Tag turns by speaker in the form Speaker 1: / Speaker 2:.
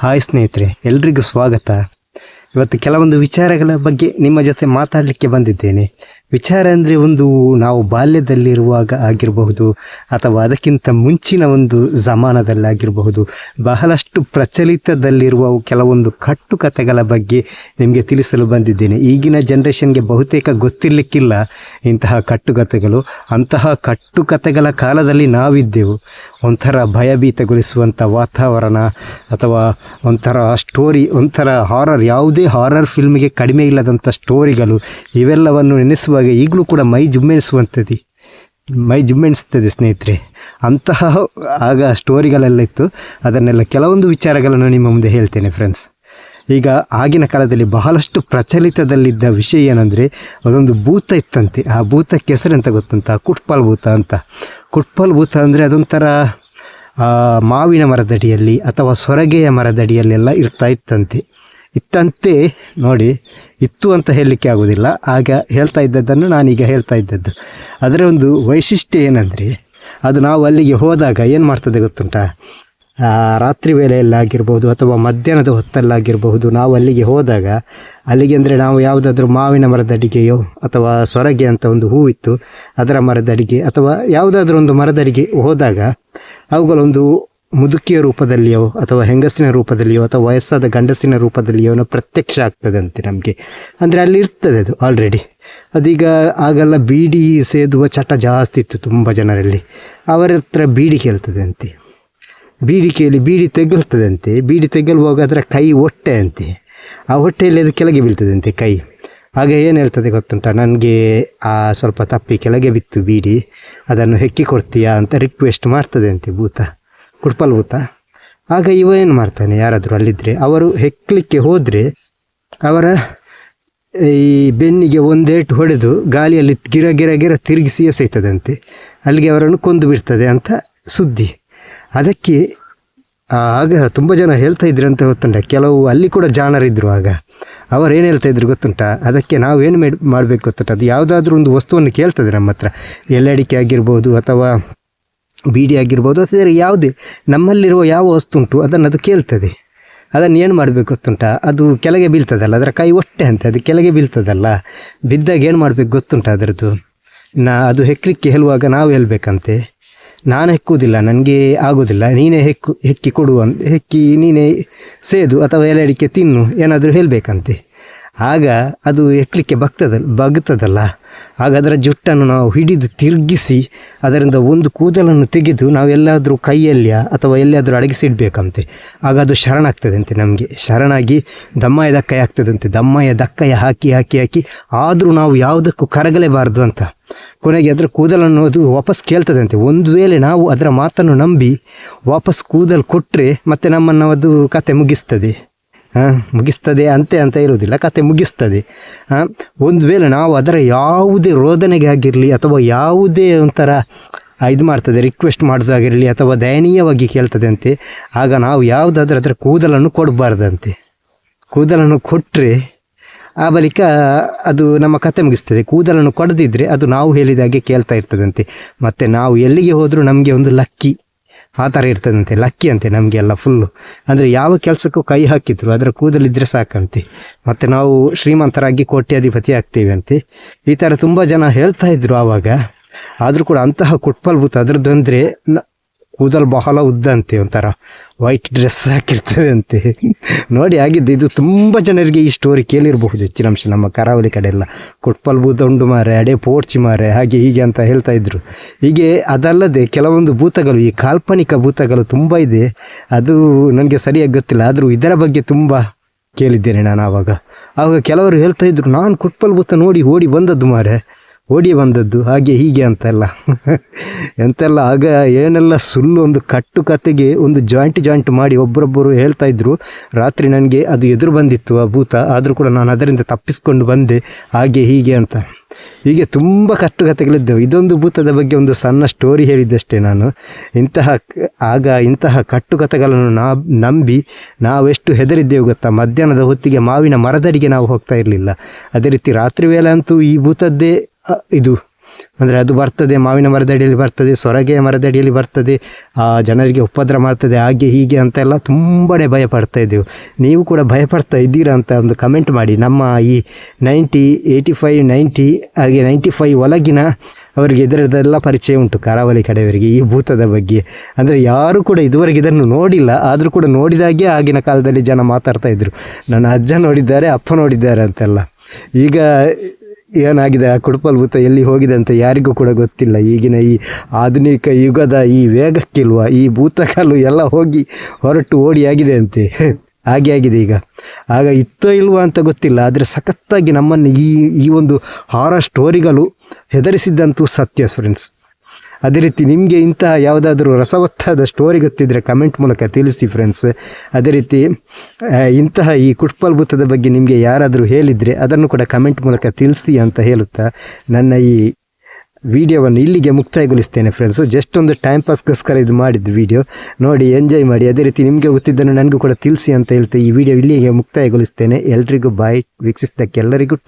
Speaker 1: Hi ಸ್ನೇಹಿತರೆ ಎಲ್ರಿಗೂ ಸ್ವಾಗತ. ಇವತ್ತು ಕೆಲವೊಂದು ವಿಚಾರಗಳ ಬಗ್ಗೆ ನಿಮ್ಮ ಜೊತೆ ಮಾತಾಡಲಿಕ್ಕೆ ಬಂದಿದ್ದೇನೆ. ವಿಚಾರ ಅಂದರೆ ಒಂದು ನಾವು ಬಾಲ್ಯದಲ್ಲಿರುವಾಗ ಆಗಿರಬಹುದು ಅಥವಾ ಅದಕ್ಕಿಂತ ಮುಂಚಿನ ಒಂದು ಜಮಾನದಲ್ಲಾಗಿರಬಹುದು. ಬಹಳಷ್ಟು ಪ್ರಚಲಿತದಲ್ಲಿರುವ ಕೆಲವೊಂದು ಕಟ್ಟುಕತೆಗಳ ಬಗ್ಗೆ ನಿಮಗೆ ತಿಳಿಸಲು ಬಂದಿದ್ದೇನೆ. ಈಗಿನ ಜನ್ರೇಷನ್ಗೆ ಬಹುತೇಕ ಗೊತ್ತಿರಲಿಕ್ಕಿಲ್ಲ ಇಂತಹ ಕಟ್ಟುಕತೆಗಳು ಅಂತಹ ಕಟ್ಟುಕತೆಗಳ ಕಾಲದಲ್ಲಿ ನಾವಿದ್ದೆವು. ಒಂಥರ ಭಯಭೀತಗೊಳಿಸುವಂಥ ವಾತಾವರಣ ಅಥವಾ ಒಂಥರ ಸ್ಟೋರಿ ಒಂಥರ ಹಾರರ್ ಯಾವುದೇ ಹಾರರ್ ಫಿಲ್ಮಿಗೆ ಕಡಿಮೆ ಇಲ್ಲದಂಥ ಸ್ಟೋರಿಗಳು ಇವೆಲ್ಲವನ್ನು ನೆನೆಸುವಾಗ ಈಗಲೂ ಕೂಡ ಮೈ ಜುಮ್ಮೆನಿಸುವಂಥದ್ದು ಮೈ ಜುಮ್ಮೆನಿಸ್ತದೆ ಸ್ನೇಹಿತರೆ. ಅಂತಹ ಆಗ ಸ್ಟೋರಿಗಳೆಲ್ಲ ಇತ್ತು. ಅದನ್ನೆಲ್ಲ ಕೆಲವೊಂದು ವಿಚಾರಗಳನ್ನು ನಿಮ್ಮ ಮುಂದೆ ಹೇಳ್ತೇನೆ ಫ್ರೆಂಡ್ಸ್ ಈಗ ಆಗಿನ ಕಾಲದಲ್ಲಿ ಬಹಳಷ್ಟು ಪ್ರಚಲಿತದಲ್ಲಿದ್ದ ವಿಷಯ ಏನಂದರೆ, ಅದೊಂದು ಭೂತ ಇತ್ತಂತೆ. ಆ ಭೂತಕ್ಕೆ ಹೆಸರೆಂತ ಗೊತ್ತಂತ ಕುಟ್ಪಾಲ್ ಭೂತ ಅಂತ. ಕುಟ್ಪಾಲ್ ಭೂತ ಅಂದರೆ ಅದೊಂಥರ ಮಾವಿನ ಮರದಡಿಯಲ್ಲಿ ಅಥವಾ ಸೊರಗೆಯ ಮರದಡಿಯಲ್ಲೆಲ್ಲ ಇರ್ತಾ ಇತ್ತಂತೆ. ಇತ್ತಂತೆ ನೋಡಿ, ಇತ್ತು ಅಂತ ಹೇಳಲಿಕ್ಕೆ ಆಗೋದಿಲ್ಲ ಆಗ ಹೇಳ್ತಾ ಇದ್ದದ್ದನ್ನು ನಾನೀಗ ಹೇಳ್ತಾ ಇದ್ದದ್ದು. ಅದರ ಒಂದು ವೈಶಿಷ್ಟ್ಯ ಏನಂದರೆ, ಅದು ನಾವು ಅಲ್ಲಿಗೆ ಹೋದಾಗ ಏನು ಮಾಡ್ತದೆ ಗೊತ್ತುಂಟ? ರಾತ್ರಿ ವೇಳೆಯಲ್ಲಾಗಿರ್ಬೋದು ಅಥವಾ ಮಧ್ಯಾಹ್ನದ ಹೊತ್ತಲ್ಲಾಗಿರಬಹುದು, ನಾವು ಅಲ್ಲಿಗೆ ಹೋದಾಗ, ಅಲ್ಲಿಗೆ ಅಂದರೆ ನಾವು ಯಾವುದಾದ್ರೂ ಮಾವಿನ ಮರದಡಿಗೆಯೋ ಅಥವಾ ಸೊರಗೆ ಅಂತ ಒಂದು ಹೂವಿತ್ತು ಅದರ ಮರದಡಿಗೆ ಅಥವಾ ಯಾವುದಾದ್ರೂ ಒಂದು ಮರದಡಿಗೆ ಹೋದಾಗ, ಅವುಗಳೊಂದು ಮುದುಕಿಯ ರೂಪದಲ್ಲಿಯೋ ಅಥವಾ ಹೆಂಗಸಿನ ರೂಪದಲ್ಲಿಯೋ ಅಥವಾ ವಯಸ್ಸಾದ ಗಂಡಸಿನ ರೂಪದಲ್ಲಿಯೋ ಪ್ರತ್ಯಕ್ಷ ಆಗ್ತದಂತೆ ನಮಗೆ. ಅಂದರೆ ಅಲ್ಲಿ ಇರ್ತದೆ ಅದು ಆಲ್ರೆಡಿ ಅದೀಗ ಆಗೆಲ್ಲ ಬೀಡಿ ಸೇದುವ ಚಟ ಜಾಸ್ತಿ ಇತ್ತು ತುಂಬ ಜನರಲ್ಲಿ. ಅವರ ಹತ್ರ ಬೀಡಿ ಕೇಳ್ತದೆ ಅಂತೆ. ಬೀಡಿ ಕೇಳಿ ಬೀಡಿ ತೆಗಲ್ತದಂತೆ ಬೀಡಿ ಅದರ ಕೈ ಹೊಟ್ಟೆ ಅಂತೆ. ಆ ಹೊಟ್ಟೆಯಲ್ಲಿ ಅದು ಕೆಳಗೆ ಬೀಳ್ತದಂತೆ ಕೈ. ಆಗ ಏನು ಹೇಳ್ತದೆ ಗೊತ್ತುಂಟ? ನನಗೆ ಆ ಸ್ವಲ್ಪ ತಪ್ಪಿ ಕೆಳಗೆ ಬಿತ್ತು ಬೀಡಿ. ಅದನ್ನು ಹೆಕ್ಕಿ ಕೊಡ್ತೀಯಾ ಅಂತ ರಿಕ್ವೆಸ್ಟ್ ಮಾಡ್ತದೆ ಅಂತೆ ಭೂತ. ಕುಡ್ಪಲ್ ಭೂತ ಆಗ ಇವ ಏನು ಮಾಡ್ತಾನೆ? ಯಾರಾದರೂ ಅಲ್ಲಿದ್ದರೆ ಅವರು ಹೆಕ್ಕಲಿಕ್ಕೆ ಹೋದರೆ ಅವರ, ಈ ಬೆನ್ನಿಗೆ ಒಂದೇಟು ಹೊಡೆದು ಗಾಳಿಯಲ್ಲಿ ಗಿರ ಗಿರ ಗಿರ ತಿರುಗಿಸಿ ಎಸೆಯ್ತದಂತೆ ಅಲ್ಲಿಗೆ ಅವರನ್ನು ಕೊಂದು ಬಿಡ್ತದೆ ಅಂತ ಸುದ್ದಿ. ಅದಕ್ಕೆ ಆಗ ತುಂಬ ಜನ ಹೇಳ್ತಾ ಇದ್ರು ಅಂತ ಗೊತ್ತುಂಟ. ಕೆಲವು ಅಲ್ಲಿ ಕೂಡ ಜಾಣರಿದ್ದರು ಆಗ. ಅವರು ಏನು ಹೇಳ್ತಾ ಇದ್ರು ಗೊತ್ತುಂಟ? ಅದಕ್ಕೆ ನಾವು ಏನು ಮಾಡಬೇಕು ಗೊತ್ತುಂಟ? ಅದು ಯಾವುದಾದ್ರೂ ಒಂದು ವಸ್ತುವನ್ನು ಕೇಳ್ತದೆ ನಮ್ಮ ಹತ್ರ. ಎಳ್ಳಡಿಕೆ ಆಗಿರ್ಬೋದು ಅಥವಾ ಬೀಡಿ ಆಗಿರ್ಬೋದು ಅಥವಾ ಯಾವುದೇ ನಮ್ಮಲ್ಲಿರುವ ಯಾವ ವಸ್ತು ಉಂಟು ಅದನ್ನು ಅದು ಕೇಳ್ತದೆ. ಅದನ್ನು ಏನು ಮಾಡಬೇಕು ಗೊತ್ತುಂಟ? ಅದು ಕೆಳಗೆ ಬೀಳ್ತದಲ್ಲ, ಅದರ ಕೈ ಒಟ್ಟೆ ಅಂತ, ಅದು ಕೆಳಗೆ ಬೀಳ್ತದಲ್ಲ. ಬಿದ್ದಾಗ ಏನು ಮಾಡಬೇಕು ಗೊತ್ತುಂಟ ಅದರದ್ದು? ನಾ, ಅದು ಹೆಕ್ಕಲಿಕ್ಕೆ ಹೇಳುವಾಗ ನಾವು ಹೇಳಬೇಕಂತೆ. ನಾನು ಹೆಕ್ಕುವುದಿಲ್ಲ, ನನಗೆ ಆಗೋದಿಲ್ಲ ನೀನೇ ಹೆಕ್ಕು, ಹೆಕ್ಕಿ ಕೊಡು ಹೆಕ್ಕಿ ನೀನೇ ಸೇದು ಅಥವಾ ಎಲೆ ತಿನ್ನು, ಏನಾದರೂ ಹೇಳಬೇಕಂತೆ. ಆಗ ಅದು ಎಕ್ಕಲಿಕ್ಕೆ ಬಗ್ತದ, ಬಗ್ತದಲ್ಲ. ಆಗ ಅದರ ಜುಟ್ಟನ್ನು ನಾವು ಹಿಡಿದು ತಿರುಗಿಸಿ ಅದರಿಂದ ಒಂದು ಕೂದಲನ್ನು ತೆಗೆದು ನಾವು ಎಲ್ಲಾದರೂ ಕೈಯಲ್ಲಿಯ ಅಥವಾ ಎಲ್ಲಿಯಾದರೂ ಅಡಗಿಸಿಡ್ಬೇಕಂತೆ. ಆಗ ಅದು ಶರಣಾಗ್ತದಂತೆ ನಮಗೆ. ಶರಣಾಗಿ ದಮ್ಮಯ ದಕ್ಕಯ ಆಗ್ತದಂತೆ. ದಮ್ಮಯ ದಕ್ಕಾಯ ಹಾಕಿ ಹಾಕಿ ಹಾಕಿ ಆದರೂ ನಾವು ಯಾವುದಕ್ಕೂ ಕರಗಲೇಬಾರದು ಅಂತ. ಕೊನೆಗೆ ಅದರ ಕೂದಲನ್ನು ಅದು ವಾಪಸ್ ಕೇಳ್ತದಂತೆ. ಒಂದು ವೇಳೆ ನಾವು ಅದರ ಮಾತನ್ನು ನಂಬಿ ವಾಪಸ್ ಕೂದಲು ಕೊಟ್ಟರೆ ಮತ್ತೆ ನಮ್ಮನ್ನು ಅದು ಕತೆ ಮುಗಿಸ್ತದೆ. ಮುಗಿಸ್ತದೆ ಅಂತೆ ಅಂತ ಇರುವುದಿಲ್ಲ, ಕತೆ ಮುಗಿಸ್ತದೆ. ಒಂದು ವೇಳೆ ನಾವು ಅದರ ಯಾವುದೇ ರೋದನೆಗೆ ಆಗಿರಲಿ ಅಥವಾ ಯಾವುದೇ ಒಂಥರ ಇದು ಮಾಡ್ತದೆ ರಿಕ್ವೆಸ್ಟ್ ಮಾಡೋದಾಗಿರಲಿ ಅಥವಾ ದಯನೀಯವಾಗಿ ಕೇಳ್ತದೆ ಅಂತೆ, ಆಗ ನಾವು ಯಾವುದಾದ್ರೂ ಅದರ ಕೂದಲನ್ನು ಕೊಡಬಾರ್ದಂತೆ. ಕೂದಲನ್ನು ಕೊಟ್ಟರೆ ಆ ಬಳಿಕ ಅದು ನಮ್ಮ ಕತೆ ಮುಗಿಸ್ತದೆ. ಕೂದಲನ್ನು ಕೊಡದಿದ್ದರೆ ಅದು ನಾವು ಹೇಳಿದ ಹಾಗೆ ಕೇಳ್ತಾ ಇರ್ತದಂತೆ. ಮತ್ತು ನಾವು ಎಲ್ಲಿಗೆ ಹೋದರೂ ನಮಗೆ ಒಂದು ಲಕ್ಕಿ ಆ ಥರ ಇರ್ತದಂತೆ, ಲಕ್ಕಿ ಅಂತೆ ನಮಗೆಲ್ಲ ಫುಲ್ಲು ಅಂದರೆ ಯಾವ ಕೆಲಸಕ್ಕೂ ಕೈ ಹಾಕಿದ್ರು ಅದರ ಕೂದಲಿದ್ದರೆ ಸಾಕಂತೆ. ಮತ್ತು ನಾವು ಶ್ರೀಮಂತರಾಗಿ ಕೋಟ್ಯಾಧಿಪತಿ ಆಗ್ತೇವೆ ಅಂತೆ ಈ ಥರ ತುಂಬ ಜನ ಹೇಳ್ತಾ ಇದ್ರು ಆವಾಗ. ಆದರೂ ಕೂಡ ಅಂತಹ ಕುಟ್ಪಲ್ಭೂತ ಅದರದ್ದು ಅಂದರೆ ನ ಕೂದಲು ಬಹಳ ಉದ್ದ ಅಂತೆ, ಒಂಥರ ವೈಟ್ ಡ್ರೆಸ್ ಹಾಕಿರ್ತದೆ ಅಂತೆ ನೋಡಿ ಆಗಿದ್ದು ಇದು ತುಂಬ ಜನರಿಗೆ ಈ ಸ್ಟೋರಿ ಕೇಳಿರಬಹುದು ಹೆಚ್ಚಿನ ಅಂಶ. ನಮ್ಮ ಕರಾವಳಿ ಕಡೆ ಎಲ್ಲ ಕೊಟ್ಪಲ್ ಭೂತ ಉಂಡು ಮಾರೆ, ಅಡೆ ಪೋರ್ಚಿ ಮಾರೆ, ಹಾಗೆ ಹೀಗೆ ಅಂತ ಹೇಳ್ತಾ ಇದ್ರು. ಹೀಗೆ ಅದಲ್ಲದೆ ಕೆಲವೊಂದು ಭೂತಗಳು, ಈ ಕಾಲ್ಪನಿಕ ಭೂತಗಳು ತುಂಬ ಇದೆ. ಅದು ನನಗೆ ಸರಿಯಾಗಿ ಗೊತ್ತಿಲ್ಲ, ಆದರೂ ಇದರ ಬಗ್ಗೆ ತುಂಬ ಕೇಳಿದ್ದೇನೆ ನಾನು ಆವಾಗ. ಆವಾಗ ಕೆಲವರು ಹೇಳ್ತಾ ಇದ್ರು, ನಾನು ಕುಟ್ಪಲ್ ಭೂತ ನೋಡಿ ಓಡಿ ಬಂದದ್ದು ಮಾರೆ, ಓಡಿ ಬಂದದ್ದು, ಹಾಗೆ ಹೀಗೆ ಅಂತೆಲ್ಲ. ಎಂತೆಲ್ಲ ಆಗ ಏನೆಲ್ಲ ಸುಳ್ಳು ಒಂದು ಕಟ್ಟು ಕತೆಗೆ ಒಂದು ಜಾಯಿಂಟ್ ಜಾಯಿಂಟ್ ಮಾಡಿ ಒಬ್ಬರೊಬ್ಬರು ಹೇಳ್ತಾ ಇದ್ರು. ರಾತ್ರಿ ನನಗೆ ಅದು ಎದುರು ಬಂದಿತ್ತು ಆ ಭೂತ, ಆದರೂ ಕೂಡ ನಾನು ಅದರಿಂದ ತಪ್ಪಿಸ್ಕೊಂಡು ಬಂದೆ, ಹಾಗೆ ಹೀಗೆ ಅಂತ. ಹೀಗೆ ತುಂಬ ಕಟ್ಟುಕತೆಗಳಿದ್ದವು. ಇದೊಂದು ಭೂತದ ಬಗ್ಗೆ ಒಂದು ಸಣ್ಣ ಸ್ಟೋರಿ ಹೇಳಿದ್ದಷ್ಟೇ ನಾನು. ಇಂತಹ ಆಗ ಇಂತಹ ಕಟ್ಟುಕತೆಗಳನ್ನು ನಾ, ನಂಬಿ ನಾವೆಷ್ಟು ಹೆದರಿದ್ದೇವೆ ಗೊತ್ತಾ? ಮಧ್ಯಾಹ್ನದ ಹೊತ್ತಿಗೆ ಮಾವಿನ ಮರದಡಿಗೆ ನಾವು ಹೋಗ್ತಾ ಇರಲಿಲ್ಲ. ಅದೇ ರೀತಿ ರಾತ್ರಿ ವೇಳೆ ಅಂತೂ ಈ ಭೂತದ್ದೇ ಇದು. ಅಂದರೆ ಅದು ಬರ್ತದೆ, ಮಾವಿನ ಮರದಡಿಯಲ್ಲಿ ಬರ್ತದೆ, ಸೊರಗೆ ಮರದಡಿಯಲ್ಲಿ ಬರ್ತದೆ, ಆ, ಜನರಿಗೆ ಉಪದ್ರ ಮಾಡ್ತದೆ ಹಾಗೆ ಹೀಗೆ ಅಂತೆಲ್ಲ ತುಂಬಾ ಭಯ ಪಡ್ತಾ ಇದ್ದೆವು. ನೀವು ಕೂಡ ಭಯ ಪಡ್ತಾ ಇದ್ದೀರಾ ಅಂತ ಒಂದು ಕಮೆಂಟ್ ಮಾಡಿ. ನಮ್ಮ ಈ ನೈಂಟಿ ಏಯ್ಟಿ ಫೈವ್ ನೈಂಟಿ ಹಾಗೆ ನೈಂಟಿ ಫೈವ್ ಒಳಗಿನ ಅವರಿಗೆ ಇದರದೆಲ್ಲ ಪರಿಚಯ ಉಂಟು, ಕರಾವಳಿ ಕಡೆಯವರಿಗೆ, ಈ ಭೂತದ ಬಗ್ಗೆ. ಅಂದರೆ ಯಾರು ಕೂಡ ಇದುವರೆಗೆ ಇದನ್ನು ನೋಡಿಲ್ಲ, ಆದರೂ ಕೂಡ ನೋಡಿದಾಗೆ ಆಗಿನ ಕಾಲದಲ್ಲಿ ಜನ ಮಾತಾಡ್ತಾ ಇದ್ದರು ನನ್ನ ಅಜ್ಜ ನೋಡಿದ್ದಾರೆ, ಅಪ್ಪ ನೋಡಿದ್ದಾರೆ ಅಂತೆಲ್ಲ. ಈಗ ಏನಾಗಿದೆ? ಆ ಕುಡುಪಲ್ ಭೂತ ಎಲ್ಲಿ ಹೋಗಿದೆ ಅಂತ ಯಾರಿಗೂ ಕೂಡ ಗೊತ್ತಿಲ್ಲ. ಈಗಿನ ಈ ಆಧುನಿಕ ಯುಗದ ಈ ವೇಗಕ್ಕಿಲ್ವ? ಈ ಭೂತಕಾಲು ಎಲ್ಲ ಹೋಗಿ ಹೊರಟು ಓಡಿ ಆಗಿದೆ ಅಂತೆ. ಹಾಗೆ ಆಗಿದೆ ಈಗ. ಆಗ ಇತ್ತೋ ಇಲ್ವೋ ಅಂತ ಗೊತ್ತಿಲ್ಲ. ಆದರೆ ಸಖತ್ತಾಗಿ ನಮ್ಮನ್ನು ಈ ಈ ಒಂದು ಹಾರ ಸ್ಟೋರಿಗಳು ಹೆದರಿಸಿದ್ದಂತೂ ಸತ್ಯ ಫ್ರೆಂಡ್ಸ್ ಅದೇ ರೀತಿ ನಿಮಗೆ ಇಂತಹ ಯಾವುದಾದ್ರೂ ರಸವತ್ತಾದ ಸ್ಟೋರಿ ಗೊತ್ತಿದ್ದರೆ ಕಮೆಂಟ್ ಮೂಲಕ ತಿಳಿಸಿ ಫ್ರೆಂಡ್ಸ್ ಅದೇ ರೀತಿ ಇಂತಹ ಈ ಕುಟ್ಪಲ್ ಭೂತದ ಬಗ್ಗೆ ನಿಮಗೆ ಯಾರಾದರೂ ಹೇಳಿದರೆ ಅದನ್ನು ಕೂಡ ಕಮೆಂಟ್ ಮೂಲಕ ತಿಳಿಸಿ ಅಂತ ಹೇಳುತ್ತಾ ನನ್ನ ಈ ವಿಡಿಯೋವನ್ನು ಇಲ್ಲಿಗೆ ಮುಕ್ತಾಯಗೊಳಿಸ್ತೇನೆ ಫ್ರೆಂಡ್ಸು ಜಸ್ಟ್ ಒಂದು ಟೈಮ್ ಪಾಸ್ಗೋಸ್ಕರ ಇದು ಮಾಡಿದ್ದು ವಿಡಿಯೋ ನೋಡಿ ಎಂಜಾಯ್ ಮಾಡಿ. ಅದೇ ರೀತಿ ನಿಮಗೆ ಗೊತ್ತಿದ್ದನ್ನು ನನಗೂ ಕೂಡ ತಿಳಿಸಿ ಅಂತ ಹೇಳ್ತಾ ಈ ವಿಡಿಯೋ ಇಲ್ಲಿಗೆ ಮುಕ್ತಾಯಗೊಳಿಸ್ತೇನೆ. ಎಲ್ರಿಗೂ ಬಾಯ್ ವೀಕ್ಷಿಸಿದ್ದಕ್ಕೆ ಎಲ್ಲರಿಗೂ